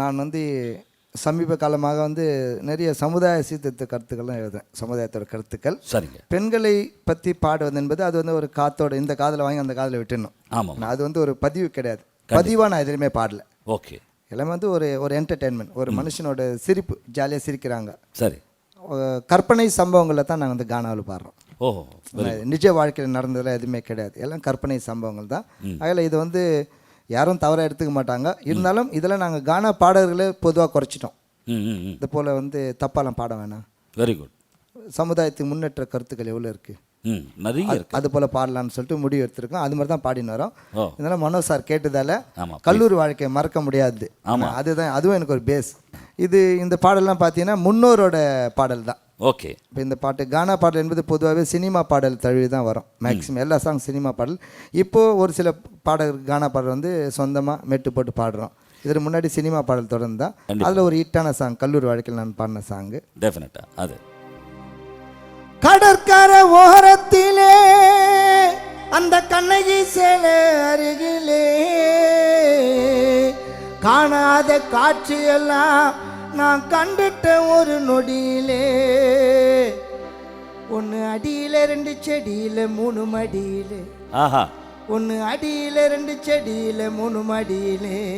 நான் வந்து சமீப காலமாக வந்து நிறைய சமுதாய சீர்திருத்த கருத்துக்கள்லாம் எழுதுறேன். சமுதாயத்தோட கருத்துக்கள். சரிங்க. பெண்களை பற்றி பாடுவது என்பது அது வந்து ஒரு காத்தோட இந்த காதில் வாங்கி அந்த காதில் விட்டுடணும். ஆமாம் நான் அது வந்து ஒரு பதிவு கிடையாது. பதிவாக நான் எதுலையுமே பாடல. ஓகே. எல்லாமே வந்து ஒரு ஒரு என்டர்டெயின்மெண்ட் ஒரு மனுஷனோட சிரிப்பு ஜாலியாக சிரிக்கிறாங்க. சரி. கற்பனை சம்பவங்களை தான் நாங்கள் வந்து கானாவில் பாடுறோம். ஓ நிஜ வாழ்க்கையில் நடந்ததெல்லாம் எதுவுமே கிடையாது. எல்லாம் கற்பனை சம்பவங்கள் தான். அதில் இது வந்து யாரும் தவறாக எடுத்துக்க மாட்டாங்க. இருந்தாலும் இதில் நாங்கள் கானா பாடல்களே பொதுவாக குறைச்சிட்டோம். இது போல் வந்து தப்பாலாம் பாட வேணாம். வெரி குட் சமுதாயத்துக்கு முன்னேற்ற கருத்துக்கள் எவ்வளோ இருக்குது ம் நிறைய அது போல் பாடலாம்னு சொல்லிட்டு முடிவு எடுத்திருக்கோம். அது மாதிரி தான் பாடின்னு வரோம். இதனால் மனோ சார் கேட்டதால ஆமாம் கல்லூரி வாழ்க்கையை மறக்க முடியாது. ஆமா. அதுதான் அதுவும் எனக்கு ஒரு பேஸ் இது இந்த பாடல்லாம் பார்த்தீங்கன்னா முன்னோரோட பாடல் தான். ஓகே. இப்போ இந்த பாட்டு கானா பாடல் என்பது பொதுவாகவே சினிமா பாடல் தழுவி தான் வரும். மேக்ஸிமம் எல்லா சாங் சினிமா பாடல். இப்போது ஒரு சில பாடல் கானா பாடல் வந்து சொந்தமாக மெட்டு போட்டு பாடுறோம். இதுக்கு முன்னாடி சினிமா பாடல் தொடர்ந்து தான் அதில் ஒரு ஹிட்டான சாங் கல்லூரி வாழ்க்கையில் நான் பாடின சாங்கு டெஃபினட்டாக அது. கடற்கரை ஓரத்திலே அந்த கண்ணகி சேலை அருகிலே காணாத காட்சியெல்லாம் நான் கண்டுட்ட ஒரு நொடியிலே. அடியில ரெண்டு செடியில மூணு மடியிலே. ஆஹா. ஒன்று அடியில ரெண்டு செடியில மூணு மடியிலே.